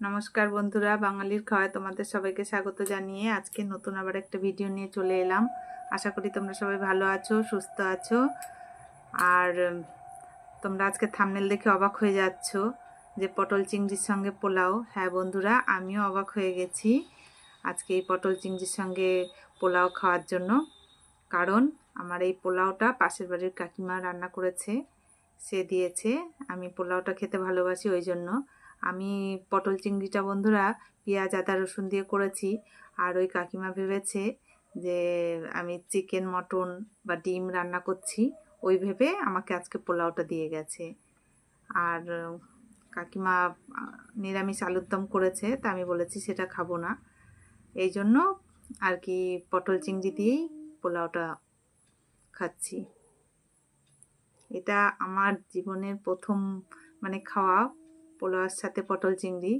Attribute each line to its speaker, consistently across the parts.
Speaker 1: নমস্কার বন্ধুরা, বাঙালির খাওয়ায় তোমাদের সবাইকে স্বাগত জানিয়ে আজকে নতুন আবার একটা ভিডিও নিয়ে চলে এলাম। আশা করি তোমরা সবাই ভালো আছো, সুস্থ আছো, আর তোমরা আজকে থামনেল দেখে অবাক হয়ে যাচ্ছ যে পটল চিংড়ির সঙ্গে পোলাও। হ্যাঁ বন্ধুরা, আমিও অবাক হয়ে গেছি আজকে এই পটল চিংড়ির সঙ্গে পোলাও খাওয়ার জন্য। কারণ আমার এই পোলাওটা পাশের বাড়ির কাকিমা রান্না করেছে, সে দিয়েছে। আমি পোলাওটা খেতে ভালোবাসি ওই জন্য। আমি পটল চিংড়িটা বন্ধুরা পেঁয়াজ, আদা, রসুন দিয়ে করেছি। আর ওই কাকিমা ভেবেছে যে আমি চিকেন, মটন বা ডিম রান্না করছি। ওই ভেবে আমাকে আজকে পোলাওটা দিয়ে গেছে। আর কাকিমা নিরামিষ আলুর দম করেছে, তা আমি বলেছি সেটা খাব না। এই জন্য আর কি পটল চিংড়ি দিয়েই পোলাওটা খাচ্ছি। এটা আমার জীবনের প্রথম মানে খাওয়া পোলাওয়ার সাথে পটল চিংড়ি।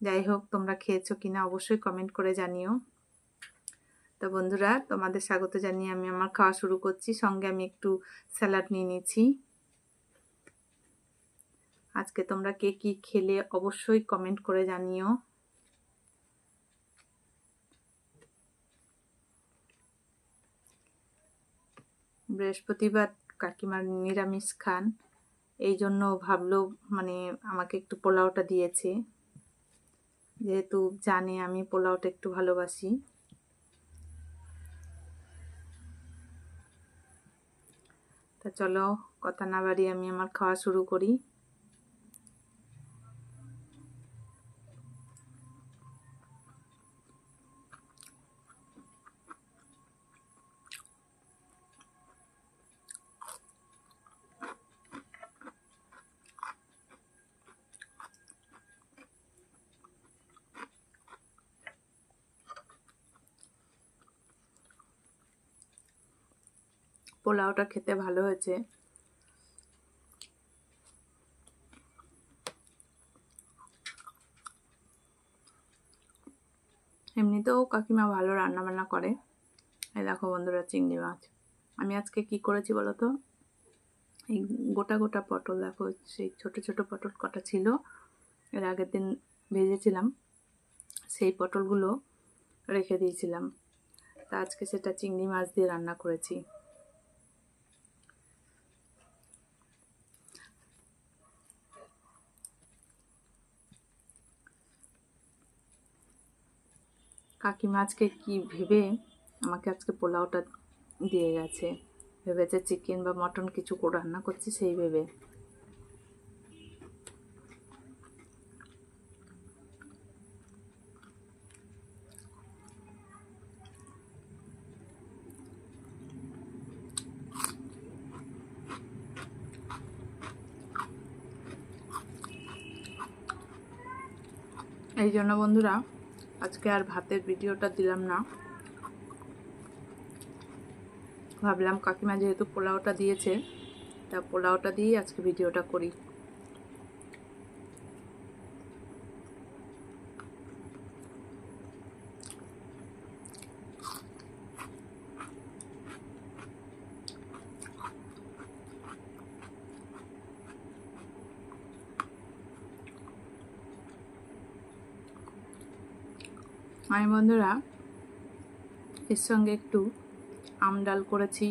Speaker 1: যাই হোক, তোমরা খেয়েছো কিনা অবশ্যই কমেন্ট করে জানিও। তো বন্ধুরা, তোমাদের স্বাগত জানিয়ে আমি আমার খাওয়া শুরু করছি। সঙ্গে আমি একটু স্যালাড নিয়ে নিয়েছি আজকে তোমরা কে কি খেলে অবশ্যই কমেন্ট করে জানিও। বৃহস্পতিবার কাকিমার নিরামিষ খান। এই জন্য ভাবলো মানে আমাকে একটু পোলাওটা দিয়েছে। যেহেতু জানে আমি পোলাওটা একটু ভালোবাসি। তা চলো, কথা না বাড়ি আমি আমার খাওয়া শুরু করি। পোলাওটা খেতে ভালো হয়েছে। এমনিতেও কাকিমা ভালো রান্না বান্না করে। এই দেখো বন্ধুরা চিংড়ি মাছ। আমি আজকে কি করেছি বলো তো? এই গোটা গোটা পটল, দেখো সেই ছোট ছোট পটল কটা ছিল, এর আগের দিন ভেজেছিলাম। সেই পটলগুলো রেখে দিয়েছিলাম। তা আজকে সেটা চিংড়ি মাছ দিয়ে রান্না করেছি। কাকিমা আজকে কি ভেবে আমাকে আজকে পোলাওটা দিয়ে গেছে? ভেবেছে চিকেন বা মটন কিছু করে রান্না করছি, সেই ভেবে। এই জন্য বন্ধুরা আজকে আর ভাতের ভিডিওটা দিলাম না। ভাবলাম কাকিমা যেহেতু পোলাওটা দিয়েছে, তা পোলাওটা দিয়েই আজকে ভিডিওটা করি। আমি বন্ধুরা, এর সঙ্গে একটু আম ডাল করেছি,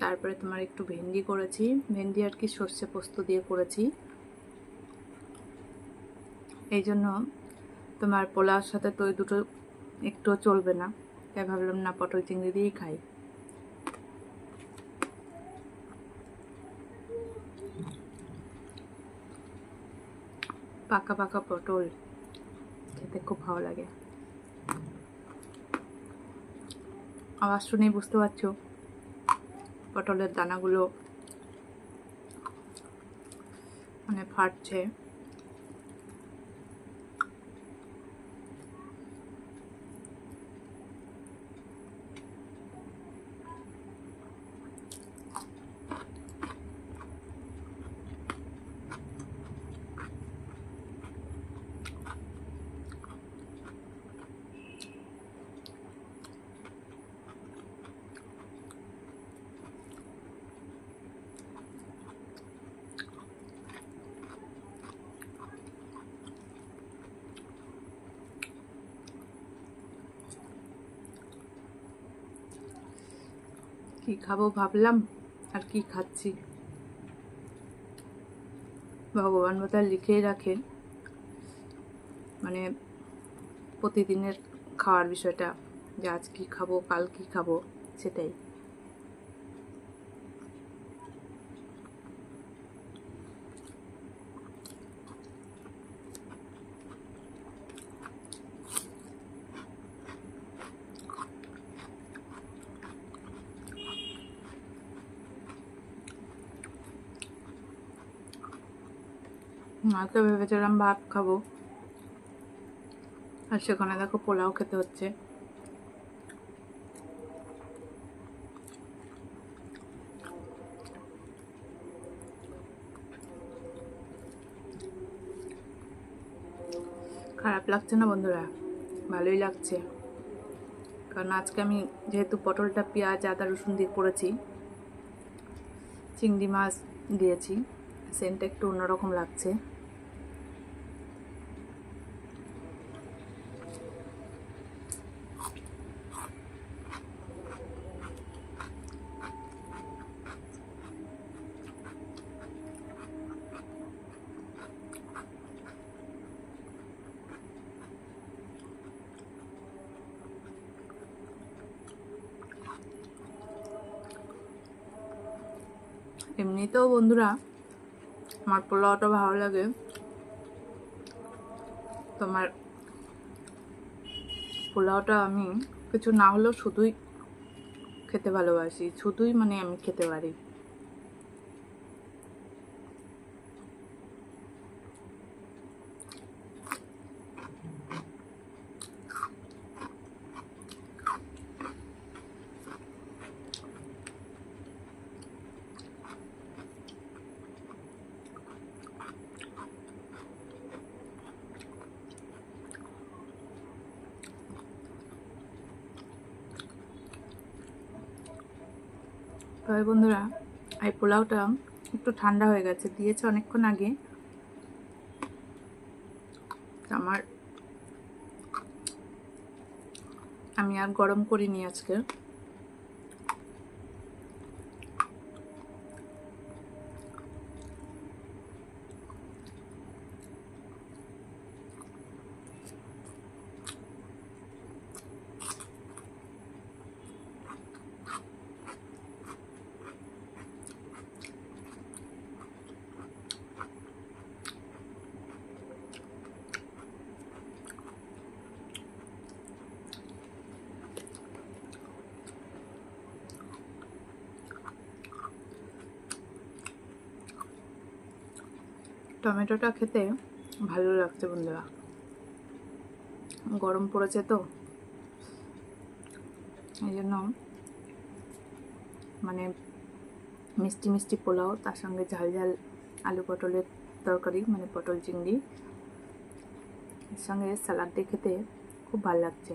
Speaker 1: তারপরে তোমার একটু ভেন্ডি করেছি। ভেন্ডি আর কি সর্ষে পোস্ত দিয়ে করেছি। এই জন্য তোমার পোলাওর সাথে তো ওই দুটো একটুও চলবে না। তাই ভাবলাম, না, পটল চিংড়ি দিয়েই খাই। পাকা পাকা পটল খেতে খুব ভালো লাগে। আওয়াজ শুনেই বুঝতে পারছ। পটলের দানাগুলো মানে ফাটছে। কি খাব ভাবলাম, আর কি খাচ্ছি? ভগবান বোধহয় লিখেই রাখে মানে প্রতিদিনের খাওয়ার বিষয়টা, যে আজ কি খাব, কাল কি খাব, সেটাই। মাকে ভেবেছিলাম ভাত খাব। আর সেখানে দেখো পোলাও খেতে হচ্ছে। খারাপ লাগছে না বন্ধুরা? ভালোই লাগছে। কারণ আজকে আমি যেহেতু পটলটা, পেঁয়াজ, আদা, রসুন দিয়ে করেছি, চিংড়ি মাছ দিয়েছি সেন্টটা একটু অন্যরকম লাগছে। এমনিতেও বন্ধুরা আমার পোলাওটা ভালো লাগে। তোমার পোলাওটা আমি কিছু না হলেও শুধুই খেতে ভালোবাসি, শুধুই মানে আমি খেতে পারি। তবে বন্ধুরা এই পোলাওটা একটু ঠান্ডা হয়ে গেছে, দিয়েছে অনেকক্ষণ আগে। আমার আমি আর গরম করিনি আজকে। টমেটোটা খেতে ভালো লাগছে বন্ধুরা। গরম পড়েছে তো। এই জন্য মানে মিষ্টি মিষ্টি পোলাও, তার সঙ্গে ঝাল ঝাল আলু পটলের তরকারি মানে পটল চিংড়ি, এর সঙ্গে স্যালাড দিয়ে খেতে খুব ভালো লাগছে।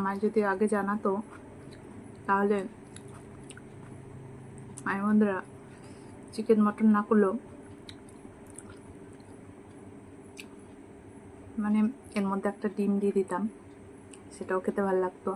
Speaker 1: আমার যদি আগে জানাতো, তাহলে আমি বন্ধুরা চিকেন মটন না করলেও মানে এর মধ্যে একটা ডিম দিয়ে দিতাম, সেটাও খেতে ভালো লাগতো।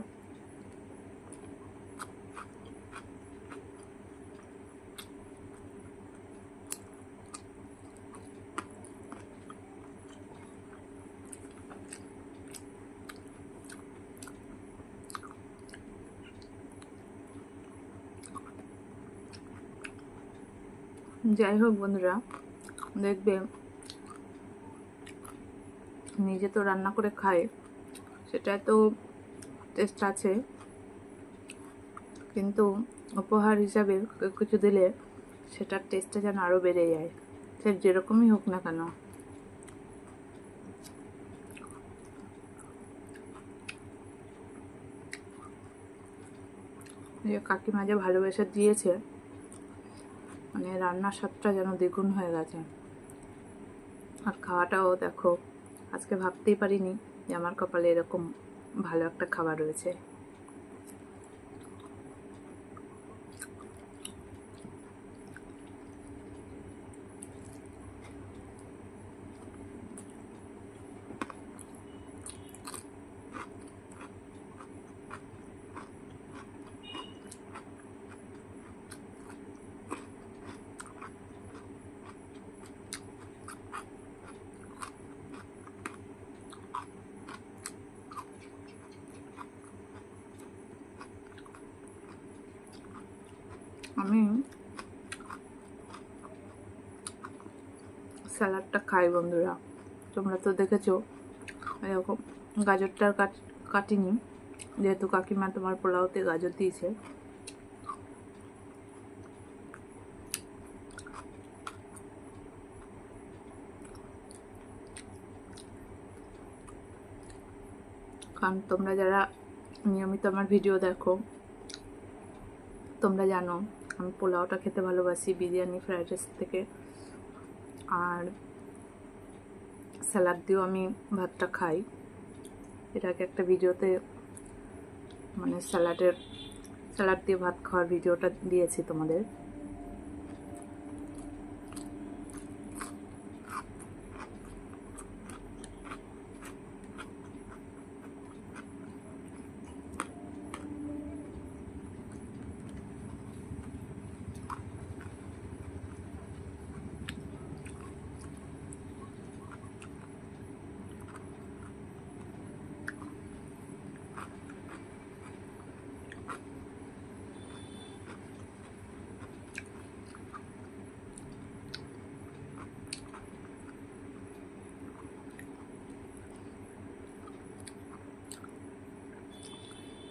Speaker 1: যাই হোক বন্ধুরা, দেখবে নিজে তো রান্না করে খায় সেটা তো টেস্ট আছে। কিন্তু উপহার হিসাবে কিছু দিলে সেটার টেস্টটা যেন আরও বেড়ে যায়, সে যেরকমই হোক না কেন। কাকিমা যে ভালোবেসে দিয়েছে মানে রান্নার স্বাদটা যেন দ্বিগুণ হয়ে গেছে। আর খাওয়াটাও দেখো, আজকে ভাবতেই পারিনি যে আমার কপালে এরকম ভালো একটা খাবার রয়েছে। আমি স্যালাডটা খাই বন্ধুরা। তোমরা তো দেখেছ, এরকম গাজরটা কাট, কাটিনি। যেহেতু কাকিমা তোমার পোলাওতে গাজর দিয়েছে। কারণ তোমরা যারা নিয়মিত আমার ভিডিও দেখো, তোমরা জানো আমি পোলাওটা খেতে ভালোবাসি, বিরিয়ানি, ফ্রাইড রাইস থেকে। আর স্যালাড দিয়েও আমি ভাতটা খাই। এর আগে একটা ভিডিওতে মানে স্যালাডের, স্যালাড দিয়ে ভাত খাওয়ার ভিডিওটা দিয়েছি তোমাদের।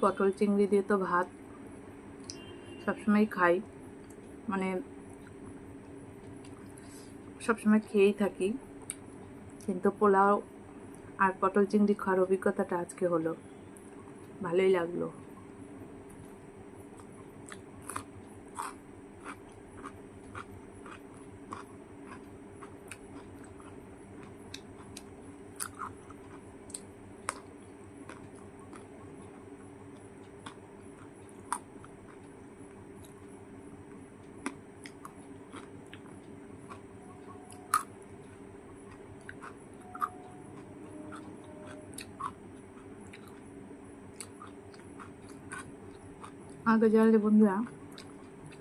Speaker 1: পটল চিংড়ি দিয়ে তো ভাত সবসময় খাই। মানে সবসময় খেয়েই থাকি। কিন্তু পোলাও আর পটল চিংড়ি খাওয়ার অভিজ্ঞতাটা আজকে হলো। ভালোই লাগল। আগে জানলে বন্ধুরা,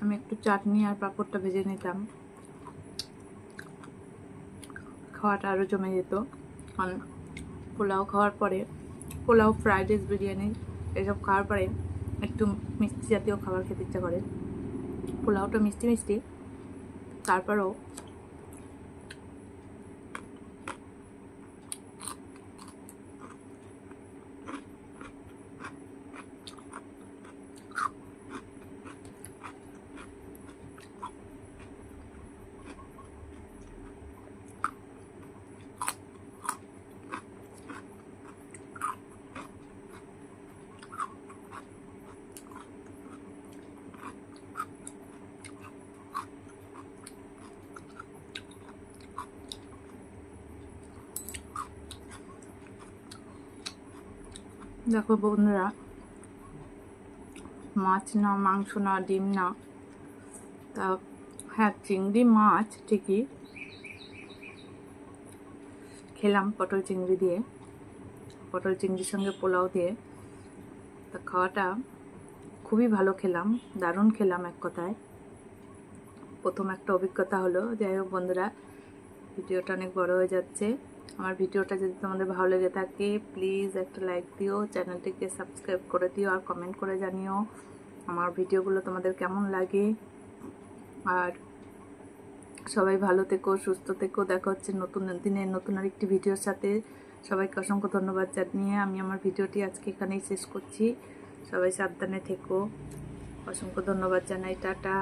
Speaker 1: আমি একটু চাটনি আর পাঁপড়টা ভেজে নিতাম। খাওয়াটা আরও জমে যেত। কারণ পোলাও খাওয়ার পরে, পোলাও ফ্রাইড রাইস বিরিয়ানি এসব খাওয়ার পরে একটু মিষ্টি জাতীয় খাবার খেতে ইচ্ছা করে। পোলাওটা মিষ্টি মিষ্টি, তারপরেও দেখো বন্ধুরা, মাছ না, মাংস না, ডিম না, তা হ্যাঁ চিংড়ি মাছ ঠিকই। খেলাম পটল চিংড়ি দিয়ে, পটল চিংড়ির সঙ্গে পোলাও দিয়ে। তা খাওয়াটা খুবই ভালো খেলাম, দারুণ খেলাম এক কথায়। প্রথম একটা অভিজ্ঞতা হলো, যাই হোক বন্ধুরা, ভিডিওটা অনেক বড় হয়ে যাচ্ছে। আমার ভিডিওটা যদি তোমাদের ভালো লেগে থাকে প্লিজ একটা লাইক দিও চ্যানেলটিকে সাবস্ক্রাইব করে দিও আর কমেন্ট করে জানিও আমার ভিডিওগুলো তোমাদের কেমন লাগে। আর সবাই ভালো থেকো, সুস্থ থেকো, দেখা হচ্ছে নতুন দিনের নতুন আরেকটি ভিডিওর সাথে। সবাইকে অসংখ্য ধন্যবাদ জানিয়ে আমি আমার ভিডিওটি আজকে এখানেই শেষ করছি। সবাই সাবধানে থেকো। অসংখ্য ধন্যবাদ জানাই, টাটা।